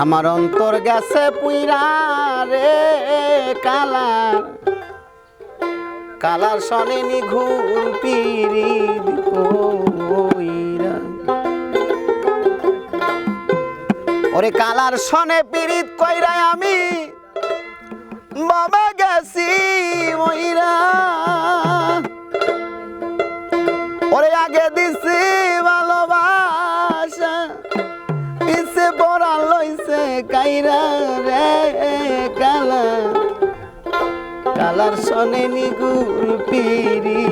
আমার অন্তর গেছে পুইরা রে কালার। কালার সনে নিঘুর পিরি ওরে কালার শনে পিরিত কইরা আমি বাবা গেছি মহিরা ওরে আগে দিছি ভালোবাস মাইরা রে কালা কালার সনে নিগুল পিরি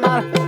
Mar.